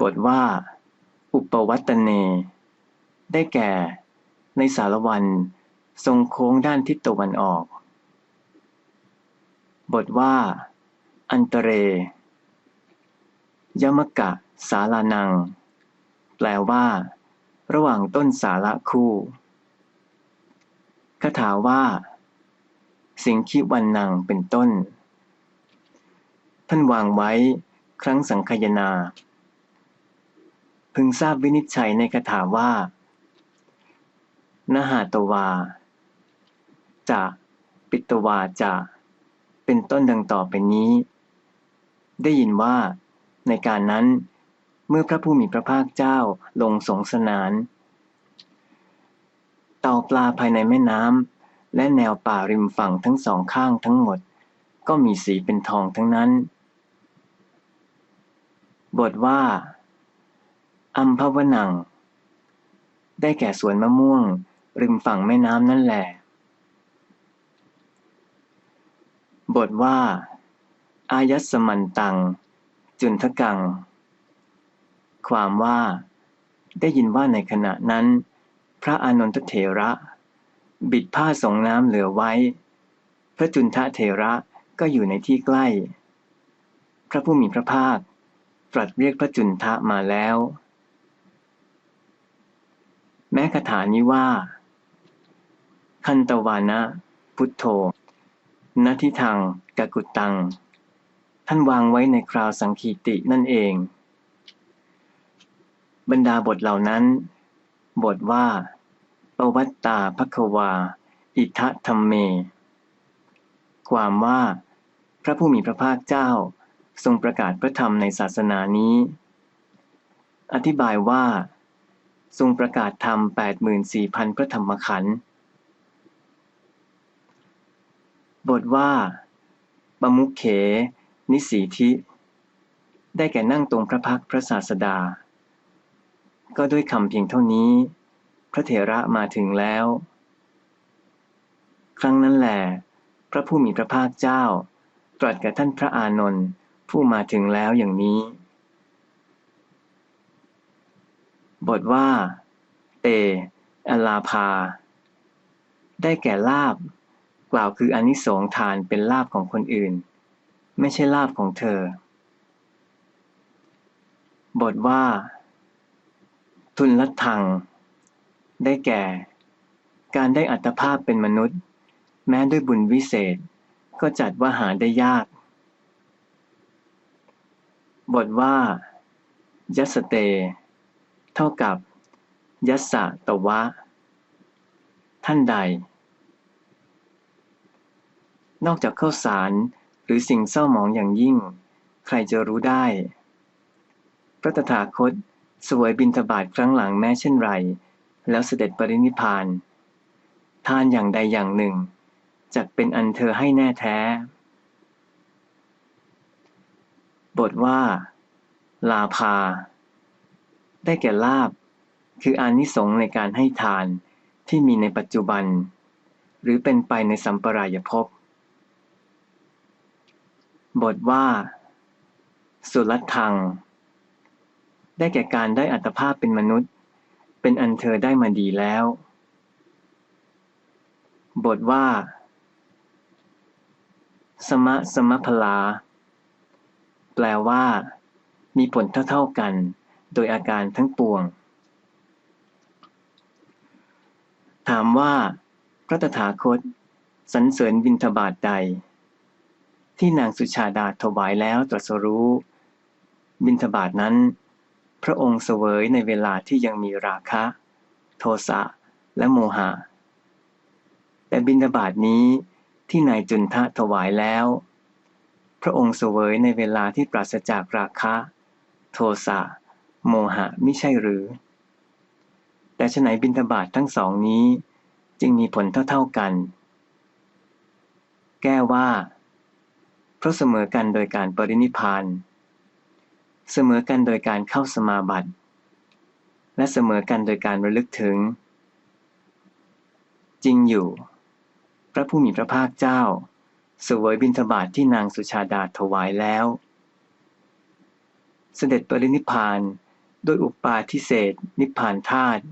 บทว่า อุปวัตเน ได้แก่ ในสารวัน ทรงโค้งด้านทิศตะวันออก บทว่า อันตเร ยมกะสาลานัง แปลว่า ระหว่างต้นสาระคู่คาถาว่า สิงคิวันนังเป็นต้น ท่านวางไว้ครั้งสังคยนา พึงทราบวินิจฉัยในคาถาว่า นหาตวา จะ ปิตวาจะ เป็นต้นดังต่อไปนี้ ได้ยินว่า ในการนั้น เมื่อพระผู้มีพระภาคเจ้าลงสงสนาน เต่าปลาภายในแม่น้ำและแนวป่าริมฝั่งทั้งสองข้างทั้งหมด ก็มีสีเป็นทองทั้งนั้น บทว่า อัมพวนัง ได้แก่สวนมะม่วง ริมฝั่งแม่น้ำนั่นแหละ บทว่า อายัสมันตัง จุนทกัง ความว่า ได้ยินว่าในขณะนั้น พระอานนทเถระ บิดผ้าสงน้ำเหลือไว้ พระจุนทะเถระก็อยู่ในที่ใกล้ พระผู้มีพระภาคตรัสเรียกพระจุนทะมาแล้ว แม้คาถานี้ว่า คันตวานะ พุทโธณทิทางกกุตัง ท่านวางไว้ในคราวสังคีตินั่นเอง บรรดาบทเหล่านั้น บทว่าปวัตตาภควา อิทะธรรมเม ความว่า พระผู้มีพระภาคเจ้าทรงประกาศพระธรรมในศาสนานี้ อธิบายว่า ทรงประกาศธรรม 84,000 พระธรรมขันธ์ บทว่าปมุขเข นิสีทิได้แก่นั่งตรงพระพักพระศาสดา ก็ด้วยคำเพียงเท่านี้ พระเถระมาถึงแล้ว ครั้งนั้นแหลพระผู้มีพระภาคเจ้า ตรัสกับท่านพระอานนท์ผู้มาถึงแล้วอย่างนี้ บทว่า เตอลาภา ได้แก่ลาบ กล่าวคืออนิสงทานเป็นลาบของคนอื่น ไม่ใช่ลาบของเธอ บทว่า ทุนลัทัง ได้แก่ การได้อัตภาพเป็นมนุษย์ แม้ด้วยบุญวิเศษ ก็จัดว่าหาได้ยาก บทว่า ยัสเต เท่ากับ ยัสสะตวะ ท่านใด นอกจากข้าวสารหรือสิ่งเศร้าหมองอย่างยิ่ง ใครจะรู้ได้ พระตถาคตสวยบินทบาทครั้งหลังแม้เช่นไร แล้วเสด็จปรินิพาน ทานอย่างใดอย่างหนึ่งจะเป็นอันเธอให้แน่แท้ บทว่า ลาภา ได้แก่ลาบ คืออานิสงส์ในการให้ทานที่มีในปัจจุบัน หรือเป็นไปในสัมปรายภพ บทว่า สุรัตทัง ได้แก่การได้อัตภาพเป็นมนุษย์ เป็นอันเธอได้มาดีแล้ว บทว่า สมะสมะพลา แปลว่า มีผลเท่าๆกัน โดยอาการทั้งปวง ถามว่าพระตถาคตสรรเสริญบินทบาทใด ที่นางสุชาดาถวายแล้วตรัสรู้ บิณฑบาตนั้น พระองค์เสวยในเวลาที่ยังมีราคะ โทสะและโมหะ แต่บิณฑบาตนี้ที่นายจุนทะถวายแล้ว พระองค์เสวยในเวลาที่ปราศจากราคะ โทสะ โมหะไม่ใช่หรือ แต่ฉไหนบิณฑบาตทั้งสองนี้ จึงมีผลเท่าๆกัน แก้ว่า เพราะเสมอกันโดยการปรินิพาน เสมอกันโดยการเข้าสมาบัติ และเสมอกันโดยการระลึกถึง จริงอยู่ พระผู้มีพระภาคเจ้าสวยบิณฑบาทที่นางสุชาดาถวายแล้ว เสด็จปรินิพาน โดยอุปาทิเศษนิพพานธาตุ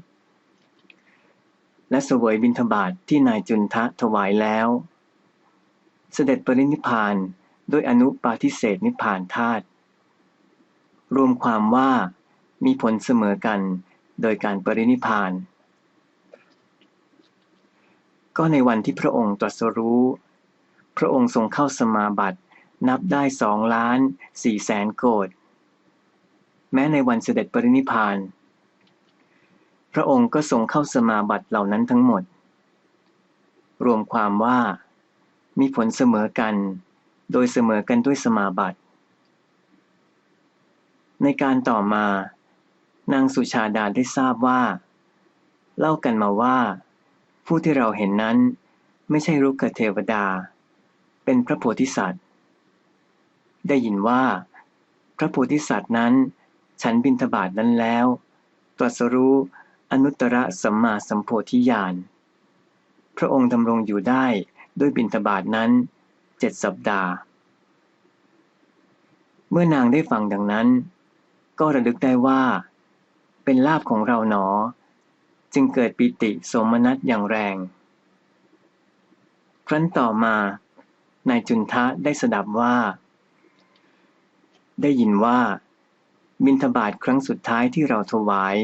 และเสวยบิณฑบาตทที่นายจุนทะถวายแล้ว เสด็จปรินิพพานโดยอนุปาทิเศษนิพพานธาตุรวมความว่ามีผลเสมอกันโดยการปรินิพพาน ก็ในวันที่พระองค์ตรัสรู้ พระองค์ทรงเข้าสมาบัตินับได้สองล้านสี่แสนโกด แม้ในวันเสด็จปรินิพาน พระองค์ก็ทรงเข้าสมาบัติเหล่านั้นทั้งหมด รวมความว่า มีผลเสมอกัน โดยเสมอกันด้วยสมาบัติ ในการต่อมา นางสุชาดาได้ทราบว่า เล่ากันมาว่า ผู้ที่เราเห็นนั้นไม่ใช่รุกขเทวดา เป็นพระโพธิสัตว์ ได้ยินว่า พระโพธิสัตว์นั้น ฉันบินทบาทนั้นแล้ว ตรัสรู้อนุตตรสัมมาสัมโพธิญาณ พระองค์ดำรงอยู่ได้ด้วยบินทบาทนั้นเจ็ดสัปดาห์ เมื่อนางได้ฟังดังนั้น ก็ระลึกได้ว่า เป็นลาภของเราหนอ จึงเกิดปิติสมนัตอย่างแรง ครั้นต่อมานายจุนทะได้สดับว่า ได้ยินว่า บิณฑบาตครั้งสุดท้ายที่เราถวาย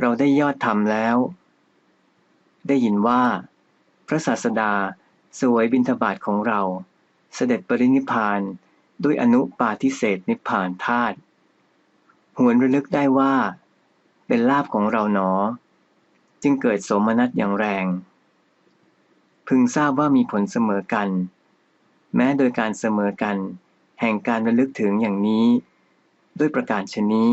เราได้ยอดทำแล้ว ได้ยินว่า พระศาสดาสวยบิณฑบาตของเรา เสด็จปรินิพานด้วยอนุปาทิเศษนิพพานธาตุหวนระลึกได้ว่า เป็นลาบของเราหนอ จึงเกิดโสมนัสอย่างแรง พึงทราบว่ามีผลเสมอกัน แม้โดยการเสมอกัน แห่งการระลึกถึงอย่างนี้ ด้วยประการชนี้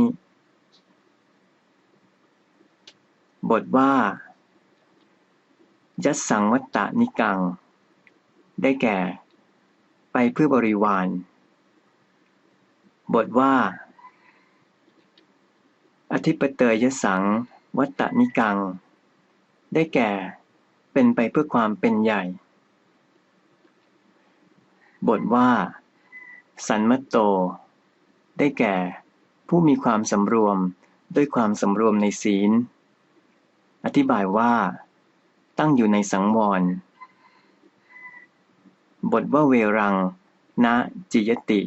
บทว่า ยัสังวัตตนิกัง ได้แก่ ไปเพื่อบริวาร บทว่า อธิปเตยยสังวัตตนิกัง ได้แก่ เป็นไปเพื่อความเป็นใหญ่ บทว่า สันมโต ได้แก่ ผู้มีความสำรวมด้วยความสำรวมในศีล อธิบายว่า ตั้งอยู่ในสังวร บทว่าเวรัง นะจิยติ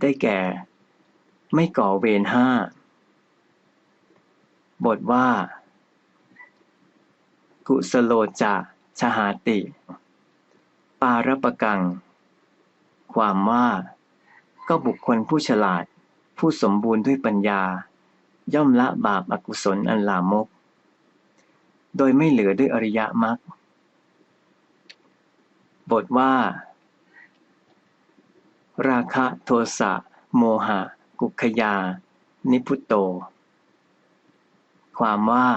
ได้แก่ ไม่ก่อเวรห้า บทว่า กุสโลจะชหาติ ปารปกัง ความว่า ก็บุคคลผู้ฉลาด ผู้สมบูรณ์ด้วยปัญญา ย่อมละบาปอากุศลอันลามก โดยไม่เหลือด้วยอริยมรรคบทว่า ราคะโทสะโมหะ กุขยา นิพุตโต ความว่า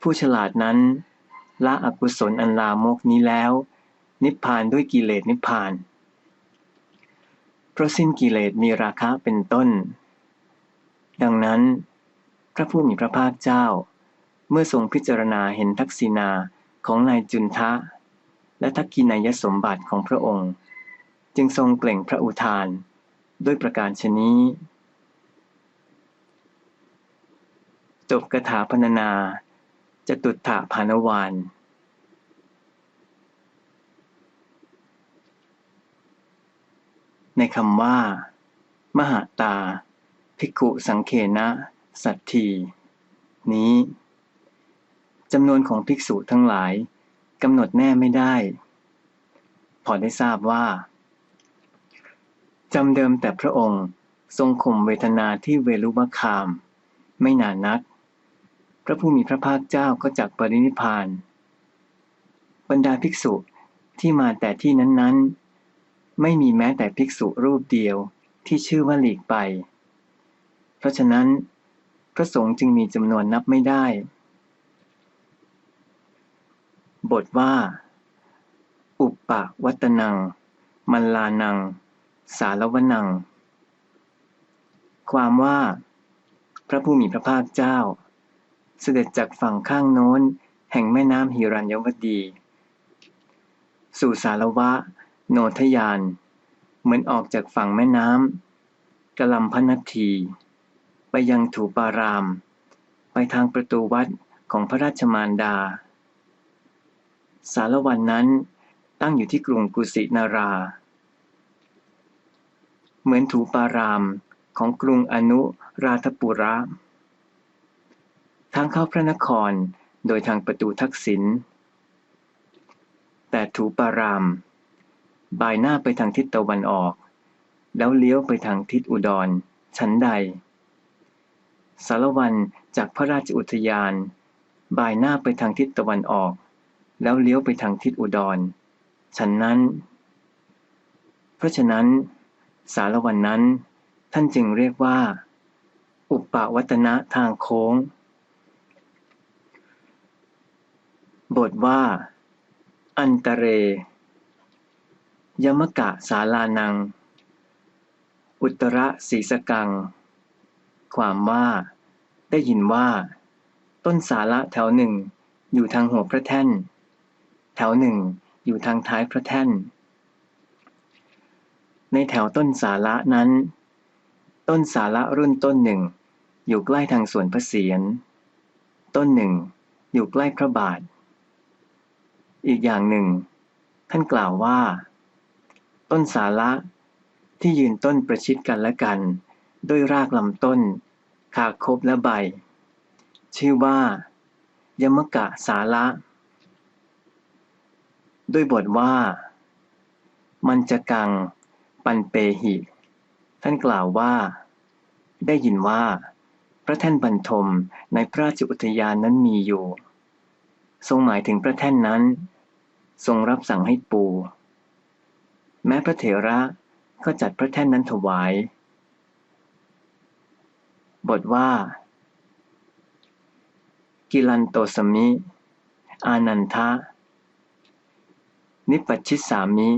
ผู้ฉลาดนั้น ละอกุศลอันลามกนี้แล้ว นิพพานด้วยกิเลสนิพพาน เพราะสิ้นกิเลสมีราคะเป็นต้น ดังนั้น พระผู้มีพระภาคเจ้า เมื่อทรงพิจารณาเห็นทักษิณาของนายจุนทะ และทักกินายสมบัติของพระองค์ จึงทรงเปล่งพระอุทาน ด้วยประการชนี้ จบกถาพรรณนา จะตุถะพานวาน ในคำว่า มหาตา ภิกขุสังเขนะ สัตที นี้จำนวนของภิกษุทั้งหลายกำหนดแน่ไม่ได้ พอได้ทราบว่าจำเดิมแต่พระองค์ทรงข่มเวทนาที่เวลุบคาม ไม่นานนัก พระผู้มีพระภาคเจ้าก็จักปรินิพาน บรรดาภิกษุที่มาแต่ที่นั้นๆ ไม่มีแม้แต่ภิกษุรูปเดียวที่ชื่อว่าหลีกไป เพราะฉะนั้น พระสงฆ์จึงมีจำนวนนับไม่ได้ บทว่า อุปปวัตนัง มัลลานัง สารวนัง ความว่า พระผู้มีพระภาคเจ้า เสด็จจากฝั่งข้างโน้น แห่งแม่น้ำฮิรัญยวดี สู่สารวะ โนทยาน เหมือนออกจากฝั่งแม่น้ำกะลัมพนัที ไปยังถูปาราม ไปทางประตูวัดของพระราชมารดา สารวันนั้นตั้งอยู่ที่กรุงกุสินารา เหมือนถูปารามของกรุงอนุราธปุระ ทางเข้าพระนครโดยทางประตูทักษิณแต่ถูปาราม บายหน้าไปทางทิศตะวันออก แล้วเลี้ยวไปทางทิศอุดร ชั้นใด สารวันจากพระราชอุทยานบายหน้าไปทางทิศตะวันออก แล้วเลี้ยวไปทางทิศอุดร ฉันนั้น เพราะฉะนั้น สารวันนั้น ท่านจึงเรียกว่า อุปวัตนะทางโค้ง บทว่า อันตเร ยมกะสาลานัง อุตระศีสกัง ความว่า ได้ยินว่า ต้นสาระแถวหนึ่ง อยู่ทางหัวพระแท่น แถวหนึ่งอยู่ทางท้ายพระแท่น ในแถวต้นสาระนั้น ต้นสาระรุ่นต้นหนึ่ง อยู่ใกล้ทางส่วนพระเศียร ต้นหนึ่ง อยู่ใกล้พระบาท อีกอย่างหนึ่ง ท่านกล่าวว่า ต้นสาระที่ยืนต้นประชิดกันและกัน ด้วยรากลำต้นขาคบและใบ ชื่อว่า ยมกะสาระ ด้วยบทว่า มันจะกัง ปันเปหิ ท่านกล่าวว่า ได้ยินว่า พระแท่นบรรทมในพระราชอุทยานนั้นมีอยู่ ทรงหมายถึงพระแท่นนั้น ทรงรับสั่งให้ปู แม้พระเถระก็จัดพระแท่นนั้นถวาย บทว่า กิลันโตสมิ อานันทะ นิปัชิสามิ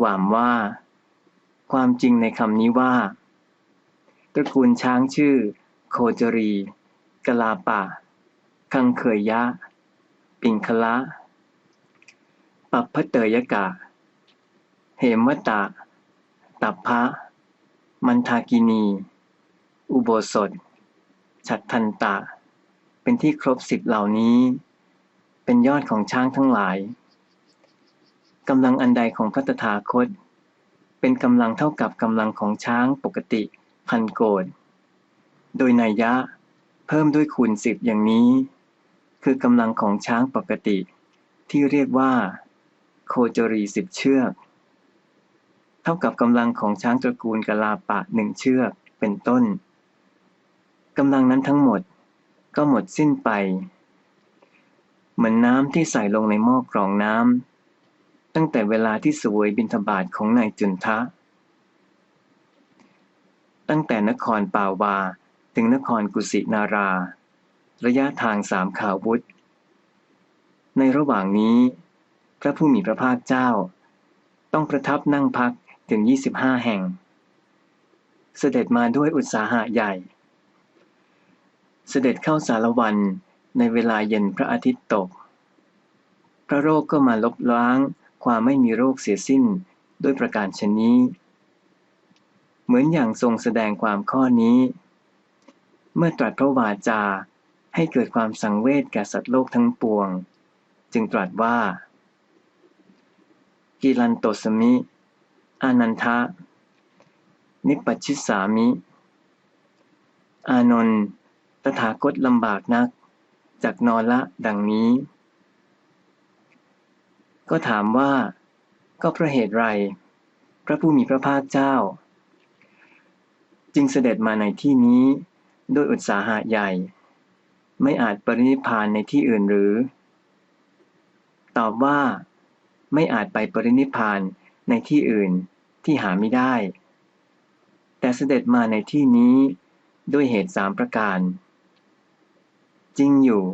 ความว่า ความจริงในคำนี้ว่าตระกูลช้างชื่อ โคจรี กลาปะ คังเคยยะ ปิงคละ ปัปพเตยกะ เหมวตะ ตัพพะ มันทากินี อุโบสถ ฉัตทันตะ เป็นที่ครบสิบเหล่านี้ เป็นยอดของช้างทั้งหลายกำลังอันใดของพระตถาคต เป็นกำลังเท่ากับกำลังของช้างปกติพันโกดโดยนัยยะเพิ่มด้วยคูณสิบอย่างนี้ คือกำลังของช้างปกติ ที่เรียกว่า โคจรีสิบเชือก ท่ากับกำลังของช้างตระกูลกลาปะหนึ่งเชือกเป็นต้นกำลังนั้นทั้งหมดก็หมดสิ้นไป เหมือนน้ำที่ใส่ลงในหม้อกรองน้ำตั้งแต่เวลาที่สวยบินทบาทของนายจุนทะ ตั้งแต่นครป่าวาถึงนครกุสินารา ระยะทางสามข่าววุธ ในระหว่างนี้ พระผู้มีพระภาคเจ้า ต้องประทับนั่งพัก ถึง 25 แห่ง เสด็จมาด้วยอุตสาหะใหญ่ เสด็จเข้าสารวันในเวลาเย็นพระอาทิตย์ตก พระโรคก็มาลบล้างความไม่มีโรคเสียสิ้นด้วยประการชนนี้ เหมือนอย่างทรงแสดงความข้อนี้ เมื่อตรัสพระวาจาให้เกิดความสังเวชแก่สัตว์โลกทั้งปวง จึงตรัสว่า กิลันโตสมิ อานันทะ นิปปชิสามิ อานนท์ตถาคตลำบากนัก จากนอนละดังนี้ ก็ถามว่า ก็เพราะเหตุไร พระผู้มีพระภาคเจ้า จึงเสด็จมาในที่นี้ด้วยอุตสาหะใหญ่ ไม่อาจปรินิพานในที่อื่นหรือ ตอบว่า ไม่อาจไปปรินิพานในที่อื่น ที่หาไม่ได้ แต่เสด็จมาในที่นี้ด้วยเหตุสามประการ จริงอยู่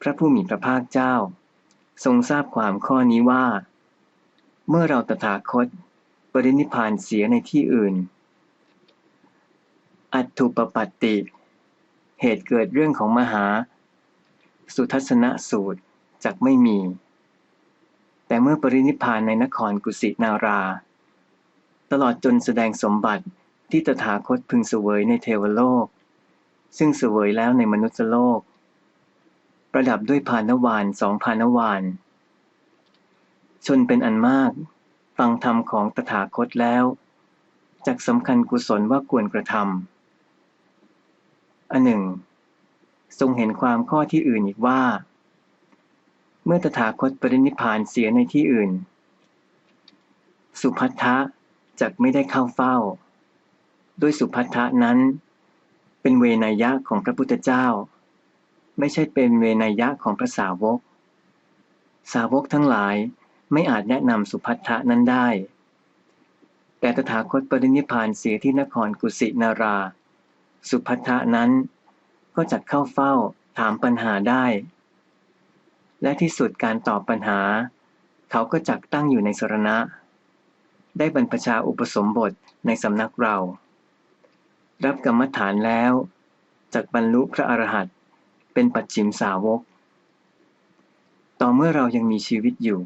พระผู้มีพระภาคเจ้า ทรงทราบความข้อนี้ว่า เมื่อเราตถาคตปรินิพานเสียในที่อื่น อัตถุปปัตติ เหตุเกิดเรื่องของมหา สุทัศนสูตรจักไม่มี แต่เมื่อปรินิพานในนครกุสินารา ตลอดจนแสดงสมบัติที่ตถาคตพึงเสวยในเทวโลก ซึ่งเสวยแล้วในมนุษยโลก ประดับด้วยพานวานสองพานวาน ชนเป็นอันมาก ฟังธรรมของตถาคตแล้วจักสำคัญกุศลว่าควรกระทำอันหนึ่ง ทรงเห็นความข้อที่อื่นอีกว่า เมื่อตถาคตปรินิพานเสียในที่อื่น สุพัทธะ จักไม่ได้เข้าเฝ้า ด้วยสุพัทธะนั้น เป็นเวนยะของพระพุทธเจ้า ไม่ใช่เป็นเวนยะของพระสาวก สาวกทั้งหลายไม่อาจแนะนำสุพัทธะนั้นได้ แต่ตถาคตปรินิพานเสียที่นครกุสินารา สุพัทธะนั้นก็จัดเข้าเฝ้าถามปัญหาได้ และที่สุดการตอบปัญหา เขาก็จักตั้งอยู่ในสรณะ ได้บรรพชาอุปสมบทในสำนักเรา รับกรรมฐานแล้วจากบรรลุพระอรหันต์เป็นปัจฉิมสาวก ต่อเมื่อเรายังมีชีวิตอยู่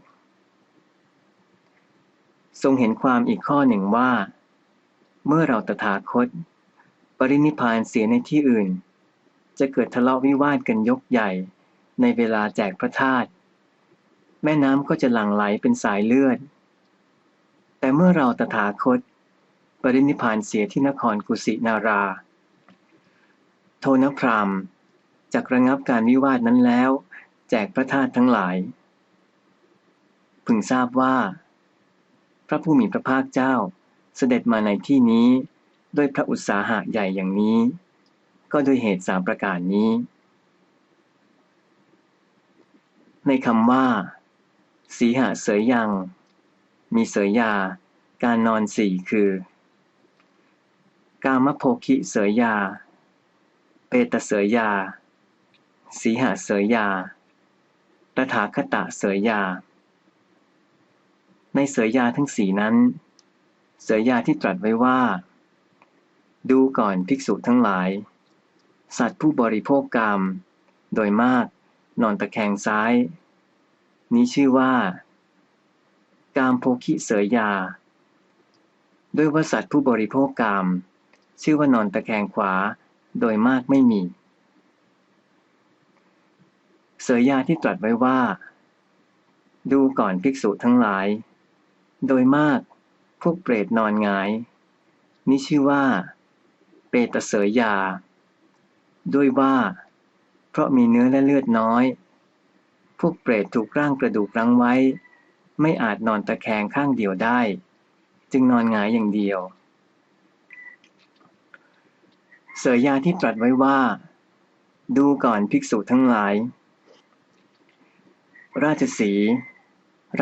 ทรงเห็นความอีกข้อหนึ่งว่า เมื่อเราตถาคต ปรินิพานเสียในที่อื่น จะเกิดทะเลาะวิวาทกันยกใหญ่ในเวลาแจกพระธาตุแม่น้ำก็จะหลั่งไหลเป็นสายเลือด แต่เมื่อเราตถาคตปรินิพานเสียที่นครกุสินารา โทนพรามจากระงับการวิวาทนั้นแล้ว แจกพระธาตุทั้งหลาย พึงทราบว่า พระผู้มีพระภาคเจ้าเสด็จมาในที่นี้ด้วยพระอุตสาหะใหญ่อย่างนี้ ก็ด้วยเหตุสามประการนี้ ในคำว่า สีหะเสยยัง มีเสยยา การนอนสี่คือ กามโภคิเสยยา เปตเสยยา สีหเสยยาตถาคตะเสยยา ในเสยยาทั้งสี่นั้น เสยยาที่ตรัสไว้ว่า ดูก่อนภิกษุทั้งหลาย สัตว์ผู้บริโภคกรรม โดยมากนอนตะแคงซ้าย นี้ชื่อว่า กามโภคิเสยยา ด้วยว่าสัตว์ผู้บริโภคกรรมชื่อว่านอนตะแคงขวา โดยมากไม่มี เสยยาที่ตรัสไว้ว่า ดูก่อนภิกษุทั้งหลาย โดยมากพวกเปรตนอนงาย นี่ชื่อว่า เปตเสยยา ด้วยว่า เพราะมีเนื้อและเลือดน้อย พวกเปรตถูกร่างกระดูกรั้งไว้ ไม่อาจนอนตะแคงข้างเดียวได้ จึงนอนงายอย่างเดียว เสยยาที่ตรัสไว้ว่า ดูก่อนภิกษุทั้งหลาย ราชสี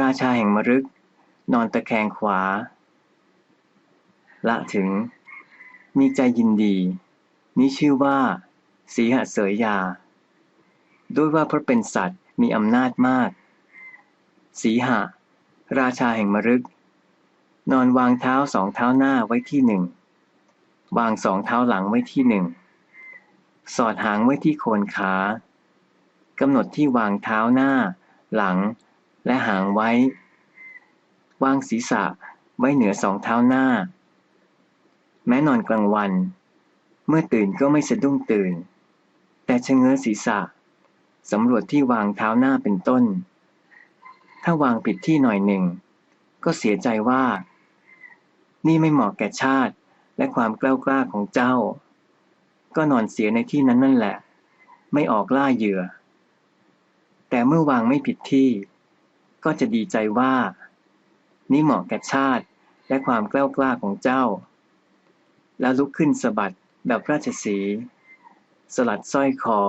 ราชาแห่งมรึก นอนตะแคงขวา ละถึง มีใจยินดี นี้ชื่อว่า สีหเสยยา ด้วยว่าเพราะเป็นสัตว์มีอำนาจมาก สีหะ ราชาแห่งมรึก นอนวางเท้าสองเท้าหน้าไว้ที่หนึ่ง วางสองเท้าหลังไว้ที่หนึ่ง สอดหางไว้ที่โคนขากำหนดที่วางเท้าหน้า หลัง และหางไว้ วางศีรษะไว้เหนือสองเท้าหน้า แม้นอนกลางวัน เมื่อตื่นก็ไม่สะดุ้งตื่น แต่ชะเง้อศีรษะสำรวจที่วางเท้าหน้าเป็นต้น ถ้าวางผิดที่หน่อยหนึ่ง ก็เสียใจว่า นี่ไม่เหมาะแก่ชาติและความกล้ากล้าของเจ้า ก็นอนเสียในที่นั้นนั่นแหละ ไม่ออกล่าเหยื่อ แต่เมื่อวางไม่ผิดที่ ก็จะดีใจว่า นี่เหมาะแก่ชาติและความกล้ากล้าของเจ้า แล้วลุกขึ้นสะบัดแบบราชสี สลัดสร้อยคอ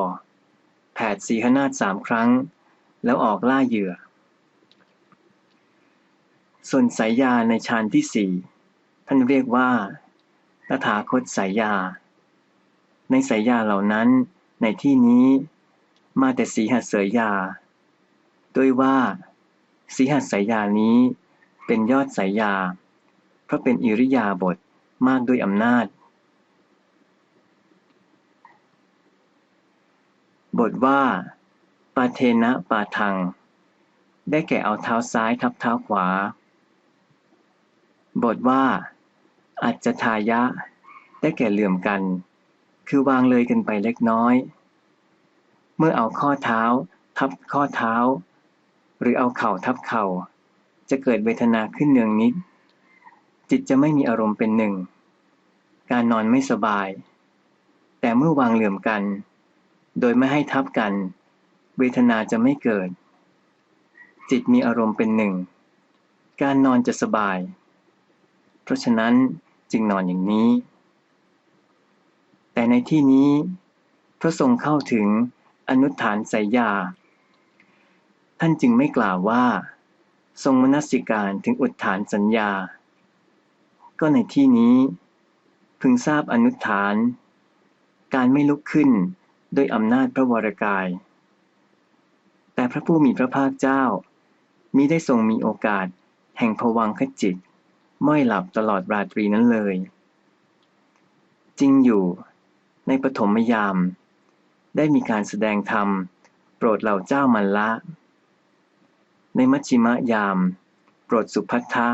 แผดสีหนาฏสามครั้ง แล้วออกล่าเหยื่อ ส่วนสายยาในฌานที่สี่ท่านเรียกว่าตถาคตสายยา ในสายยาเหล่านั้นในที่นี้มาแต่สีหัสเสยยา ด้วยว่าสีหัสสายยานี้เป็นยอดสายยา เพราะเป็นอิริยาบถมากด้วยอำนาจ บทว่า ปาเทนะปาทัง ได้แก่เอาเท้าซ้ายทับเท้าขวา บทว่า อัจจทายะ ได้แก่เหลื่อมกัน คือวางเลยกันไปเล็กน้อย เมื่อเอาข้อเท้า ทับข้อเท้า หรือเอาเข่าทับเข่า จะเกิดเวทนาขึ้นเนืองนิด จิตจะไม่มีอารมณ์เป็นหนึ่ง การนอนไม่สบาย แต่เมื่อวางเหลื่อมกัน โดยไม่ให้ทับกัน เวทนาจะไม่เกิด จิตมีอารมณ์เป็นหนึ่ง การนอนจะสบาย เพราะฉะนั้นจึงนอนอย่างนี้ แต่ในที่นี้ พระทรงเข้าถึงอนุฐานสายยา ท่านจึงไม่กล่าวว่า ทรงมนสิการถึงอุทฐานสัญญา ก็ในที่นี้ พึงทราบอนุฐาน การไม่ลุกขึ้นด้วยอำนาจพระวรกาย แต่พระผู้มีพระภาคเจ้ามิได้ทรงมีโอกาสแห่งภวังคจิต ไม่หลับตลอดราตรีนั้นเลย จริงอยู่ในปฐมยาม ได้มีการแสดงธรรม โปรดเหล่าเจ้ามันละ ในมัชชิมยาม โปรดสุพัทธะ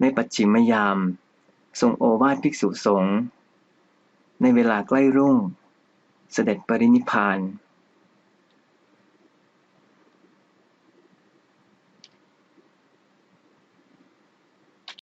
ในปัจฉิมยาม ทรงโอวาทภิกษุสงฆ์ในเวลาใกล้รุ่ง เสด็จปรินิพพาน